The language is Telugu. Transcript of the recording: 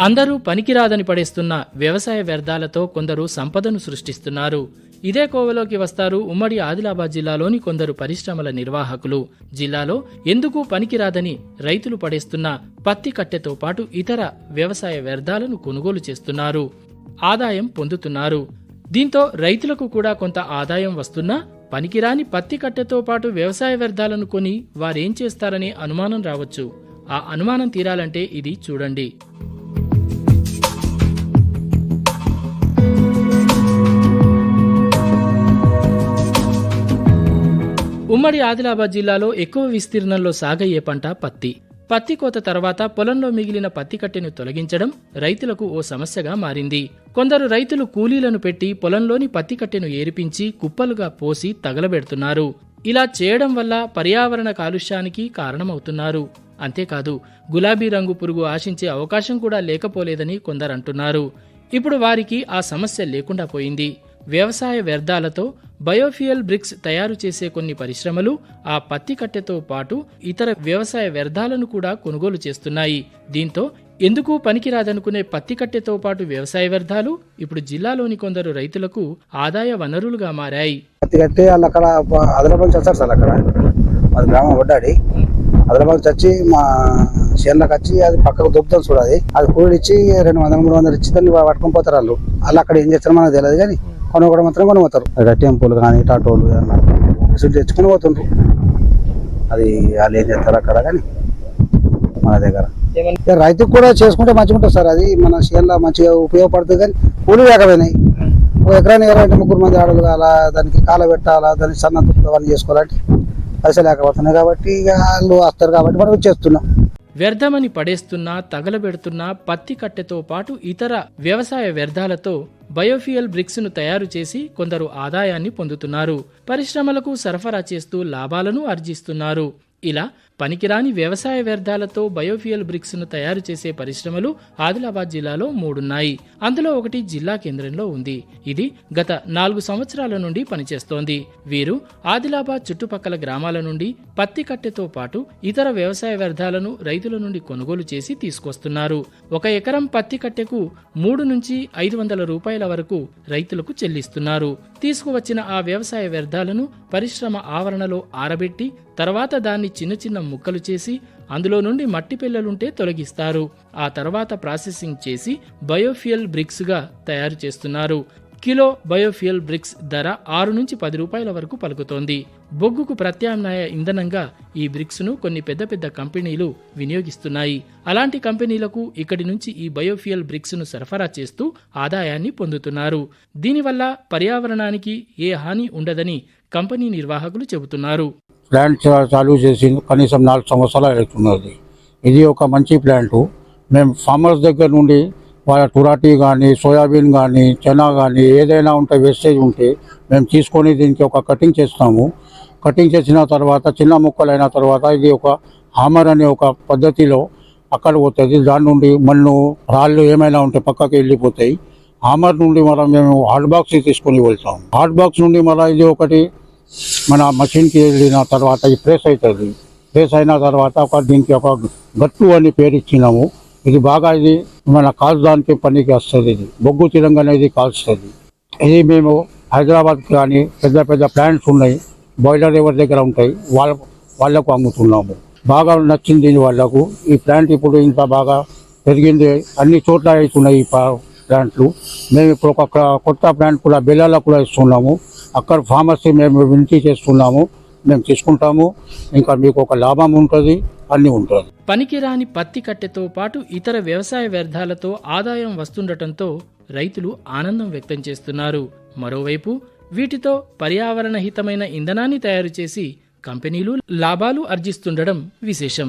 అందరూ పనికిరాదని పడేస్తున్న వ్యవసాయ వ్యర్థాలతో కొందరు సంపదను సృష్టిస్తున్నారు. ఇదే కోవలోకి వస్తారు ఉమ్మడి ఆదిలాబాద్ జిల్లాలోని కొందరు పరిశ్రమల నిర్వాహకులు. జిల్లాలో ఎందుకు పనికిరాదని రైతులు పడేస్తున్న పత్తి కట్టెతో పాటు ఇతర వ్యవసాయ వ్యర్థాలను కొనుగోలు చేస్తున్నారు. ఆదాయం పొందుతున్నారు. దీంతో రైతులకు కూడా కొంత ఆదాయం వస్తున్నా పనికిరాని పత్తి కట్టెతో పాటు వ్యవసాయ వ్యర్థాలను కొని వారేం చేస్తారనే అనుమానం రావచ్చు. ఆ అనుమానం తీరాలంటే ఇది చూడండి. ఉమ్మడి ఆదిలాబాద్ జిల్లాలో ఎక్కువ విస్తీర్ణంలో సాగయ్యే పంట పత్తి. పత్తి కోత తర్వాత పొలంలో మిగిలిన పత్తి కట్టెను తొలగించడం రైతులకు ఓ సమస్యగా మారింది. కొందరు రైతులు కూలీలను పెట్టి పొలంలోని పత్తి కట్టెను ఏరిపించి కుప్పలుగా పోసి తగలబెడుతున్నారు. ఇలా చేయడం వల్ల పర్యావరణ కాలుష్యానికి కారణమవుతున్నారు. అంతేకాదు గులాబీ రంగు పురుగు ఆశించే అవకాశం కూడా లేకపోలేదని కొందరంటున్నారు ఇప్పుడు వారికి ఆ సమస్య లేకుండా పోయింది. వ్యవసాయ వ్యర్థాలతో బయోఫ్యూయల్ బ్రిక్స్ తయారు చేసే కొన్ని పరిశ్రమలు ఆ పత్తి కట్టెతో పాటు ఇతర వ్యవసాయ వ్యర్థాలను కూడా కొనుగోలు చేస్తున్నాయి. దీంతో ఎందుకు పనికిరాదనుకునే పత్తి కట్టెతో పాటు వ్యవసాయ వ్యర్థాలు ఇప్పుడు జిల్లాలోని కొందరు రైతులకు ఆదాయ వనరులుగా మారాయి. పత్తి కట్టి వాళ్ళు అక్కడ ఆదిలాబాద్ చచ్చారు సార్ అక్కడ. అది గ్రామం పడ్డాడి ఆదిలాబాద్ వచ్చి మా చేనులకు వచ్చి అది పక్కకు దొబ్బుతాం చూడాలి అది. అది ఇచ్చి రెండు వందల మూడు వందలు ఇచ్చి దాన్ని పట్టుకొని పోతారు వాళ్ళు. వాళ్ళు అక్కడ ఏం చేస్తారో మనకు తెలియదు కానీ కొనుక్కోవడం మాత్రం కొనుక్కోతారు అక్కడ టెంపుల్ కానీ టాటోలు ఏమన్నా తెచ్చుకొని పోతుండ్రు. అది వాళ్ళు ఏం చేస్తారు అక్కడ కానీ? మన దగ్గర. రైతుకు కూడా చేసుకుంటే మంచిగా ఉంటుంది సార్. అది మన చేనులో మంచిగా ఉపయోగపడుతుంది కానీ కూలి లేకపోయినాయి. ఒక ఎకరానికి ఇరవై ముగ్గురు మంది ఆడలు కావాలా దానికి కాల పెట్టాలా దానికి సన్న దుక్కులు అవన్నీ చేసుకోవాలంటే పైసలు లేకపోతున్నాయి కాబట్టి ఇక వాళ్ళు వస్తారు కాబట్టి మనం చేస్తున్నాం. వ్యర్థమని పడేస్తున్న తగలబెడుతున్న పత్తి కట్టెతో పాటు ఇతర వ్యవసాయ వ్యర్థాలతో బయోఫ్యూయల్ బ్రిక్స్ను తయారు చేసి కొందరు ఆదాయాన్ని పొందుతున్నారు. పరిశ్రమలకు సరఫరా చేస్తూ లాభాలను ఆర్జిస్తున్నారు. ఇలా పనికిరాని వ్యవసాయ వ్యర్థాలతో బయోఫ్యూయల్ బ్రిక్స్ను తయారు చేసే పరిశ్రమలు ఆదిలాబాద్ జిల్లాలో మూడున్నాయి. అందులో ఒకటి జిల్లా కేంద్రంలో ఉంది. ఇది గత నాలుగు సంవత్సరాల నుండి పనిచేస్తోంది. వీరు ఆదిలాబాద్ చుట్టుపక్కల గ్రామాల నుండి పత్తి కట్టెతో పాటు ఇతర వ్యవసాయ వ్యర్థాలను రైతుల నుండి కొనుగోలు చేసి తీసుకొస్తున్నారు. ఒక ఎకరం పత్తి కట్టెకు మూడు నుంచి ఐదు వందల రూపాయల వరకు రైతులకు చెల్లిస్తున్నారు. తీసుకువచ్చిన ఆ వ్యవసాయ వ్యర్థాలను పరిశ్రమ ఆవరణలో ఆరబెట్టి తర్వాత దాన్ని చిన్న చిన్న ముక్కలు చేసి అందులో నుండి మట్టి పిల్లలుంటే తొలగిస్తారు. ఆ తర్వాత ప్రాసెసింగ్ చేసి బయోఫ్యూయల్ బ్రిక్స్గా తయారు చేస్తున్నారు. కిలో బయోఫ్యూయల్ బ్రిక్స్ ధర ఆరు నుంచి పది రూపాయల వరకు పలుకుతోంది. బొగ్గుకు ప్రత్యామ్నాయ ఇంధనంగా ఈ బ్రిక్స్ను కొన్ని పెద్ద పెద్ద కంపెనీలు వినియోగిస్తున్నాయి. అలాంటి కంపెనీలకు ఇక్కడి నుంచి ఈ బయోఫ్యూయల్ బ్రిక్స్ను సరఫరా చేస్తూ ఆదాయాన్ని పొందుతున్నారు. దీనివల్ల పర్యావరణానికి ఏ హాని ఉండదని కంపెనీ నిర్వాహకులు చెబుతున్నారు. ప్లాంట్ చాలు చేసి కనీసం నాలుగు సంవత్సరాలు అవుతున్నది. ఇది ఒక మంచి ప్లాంటు. మేము ఫార్మర్స్ దగ్గర నుండి వాళ్ళ టురాటీ కానీ సోయాబీన్ కానీ చనా కానీ ఏదైనా ఉంటే వేస్టేజ్ ఉంటే మేము తీసుకొని దీనికి ఒక కటింగ్ చేస్తాము. కటింగ్ చేసిన తర్వాత చిన్న ముక్కలైన తర్వాత ఇది ఒక హామర్ అనే ఒక పద్ధతిలో అక్కడ పోతుంది. దాని నుండి మన్ను రాళ్ళు ఏమైనా ఉంటే పక్కకి వెళ్ళిపోతాయి. హామర్ నుండి మనం మేము హాట్ బాక్స్ తీసుకొని వెళ్తాం హాట్ బాక్స్ నుండి మళ్ళీ ఇది ఒకటి మన మషిన్కి వెళ్ళిన తర్వాత ఈ ప్రెస్ అవుతుంది. ప్రెస్ అయిన తర్వాత ఒక దీనికి ఒక గట్టు అని పేరు ఇచ్చినాము. ఇది బాగా ఇది మన కాల్చడానికి పనికి వస్తుంది ఇది. బొగ్గు తిరంగానే అనేది కాల్స్తుంది ఇది మేము హైదరాబాద్ కానీ పెద్ద పెద్ద ప్లాంట్స్ ఉన్నాయి. బాయిలర్ ఎవరి దగ్గర ఉంటాయి. వాళ్ళ వాళ్ళకు అమ్ముతున్నాము. బాగా నచ్చింది దీని వాళ్ళకు. ఈ ప్లాంట్ ఇప్పుడు ఇంత బాగా పెరిగింది. అన్ని చోట్ల అవుతున్నాయి ఈ ప్లాంట్లు. మేము ఇప్పుడు ఒక కొత్త ప్లాంట్ కూడా బెల్లాలో కూడా ఇస్తున్నాము. అక్కడ ఫార్మసీ మేము వినతి చేస్తున్నాము. మేము తీసుకుంటాము. ఇంకా మీకు ఒక లాభం ఉంటుంది. అన్నీ ఉంటుంది. పనికిరాని పత్తి కట్టెతో పాటు ఇతర వ్యవసాయ వ్యర్థాలతో ఆదాయం వస్తుండటంతో రైతులు ఆనందం వ్యక్తం చేస్తున్నారు. మరోవైపు వీటితో పర్యావరణ హితమైన ఇంధనాన్ని తయారు చేసి కంపెనీలు లాభాలు ఆర్జిస్తుండడం విశేషం.